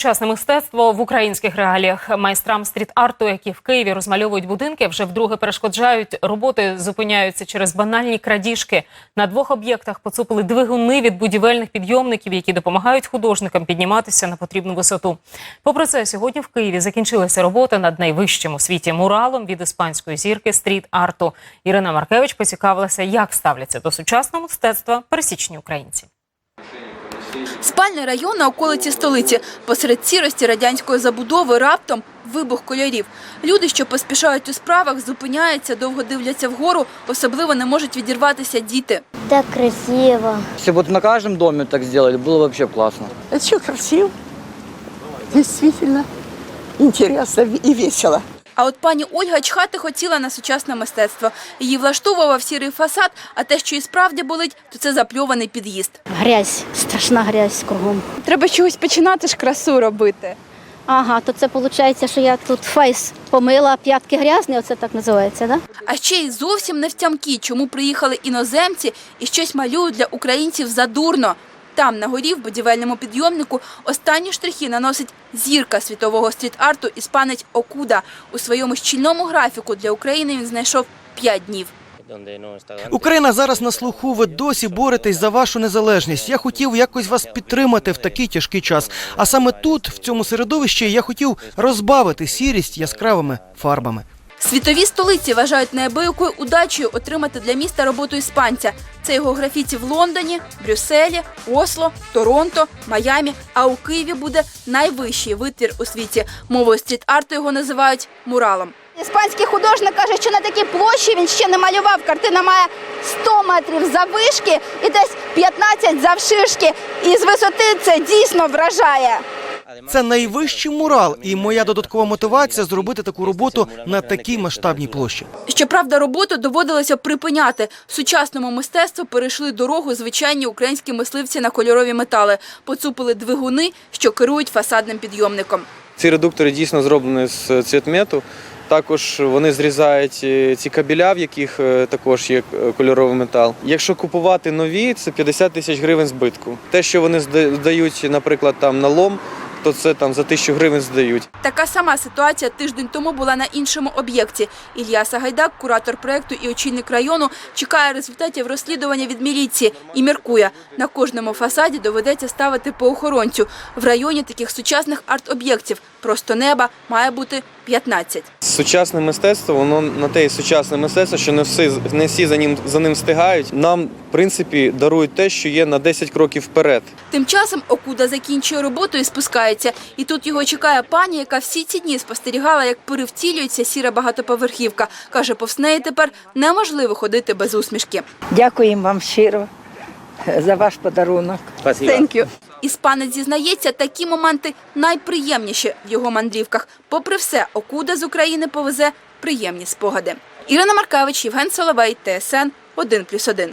Сучасне мистецтво в українських реаліях майстрам стріт-арту, які в Києві розмальовують будинки, вже вдруге перешкоджають. Роботи зупиняються через банальні крадіжки. На двох об'єктах поцупили двигуни від будівельних підйомників, які допомагають художникам підніматися на потрібну висоту. Попри це, сьогодні в Києві закінчилася робота над найвищим у світі муралом від іспанської зірки стріт-арту. Ірина Маркевич поцікавилася, як ставляться до сучасного мистецтва пересічні українці. Спальний район на околиці столиці. Посеред сірості радянської забудови раптом вибух кольорів. Люди, що поспішають у справах, зупиняються, довго дивляться вгору, особливо не можуть відірватися діти. Так красиво. Если бы вот на каждом доме так сделали, было бы вообще классно. Это все красиво, действительно интересно и весело. А от пані Ольга чхати хотіла на сучасне мистецтво. Її влаштовував сірий фасад, а те, що і справді болить, то це запльований під'їзд. Грязь, страшна грязь кругом. Треба чогось починати ж красу робити. Ага, то це виходить, що я тут фейс помила, п'ятки грязні, оце так називається, да? А ще й зовсім не втямки, чому приїхали іноземці і щось малюють для українців задурно. Там, на горі, в будівельному підйомнику, останні штрихи наносить зірка світового стріт-арту іспанець Окуда. У своєму щільному графіку для України він знайшов 5 днів. Україна зараз на слуху. Ви досі боретесь за вашу незалежність. Я хотів якось вас підтримати в такий тяжкий час. А саме тут, в цьому середовищі, я хотів розбавити сірість яскравими фарбами. Світові столиці вважають неабиякою удачею отримати для міста роботу іспанця. Це його графіті в Лондоні, Брюсселі, Осло, Торонто, Майамі. А у Києві буде найвищий витвір у світі. Мовою стріт-арту його називають муралом. Іспанський художник каже, що на такій площі він ще не малював. Картина має 100 метрів заввишки і десь 15 завширшки. І з висоти це дійсно вражає. Це найвищий мурал, і моя додаткова мотивація зробити таку роботу на такій масштабній площі. Щоправда, роботу доводилося припиняти. Сучасному мистецтву перейшли дорогу звичайні українські мисливці на кольорові метали. Поцупили двигуни, що керують фасадним підйомником. Ці редуктори дійсно зроблені з цвітмету. Також вони зрізають е, ці кабеля, в яких е, також є е, кольоровий метал. Якщо купувати нові, це 50 тисяч гривень збитку. Те, що вони здають, наприклад, там на лом, то це там за тисячу гривень здають. Така сама ситуація тиждень тому була на іншому об'єкті. Ілля Сагайдак, куратор проєкту і очільник району, чекає результатів розслідування від міліції і міркує, на кожному фасаді доведеться ставити по охоронцю. В районі таких сучасних арт-об'єктів просто неба має бути 15. Сучасне мистецтво, воно на те і сучасне мистецтво, що не всі не всі за ним за ним встигають. Нам, в принципі, дарують те, що є на 10 кроків вперед. Тим часом Окуда закінчує роботу і спускається. І тут його чекає пані, яка всі ці дні спостерігала, як перевтілюється сіра багатоповерхівка. Каже, повз неї тепер неможливо ходити без усмішки. Дякуємо вам щиро за ваш подарунок. Thank you. Іспанець зізнається, такі моменти найприємніші в його мандрівках. Попри все, Окуда з України повезе приємні спогади. Ірина Маркавич, Євген Соловей, ТСН 1+,1.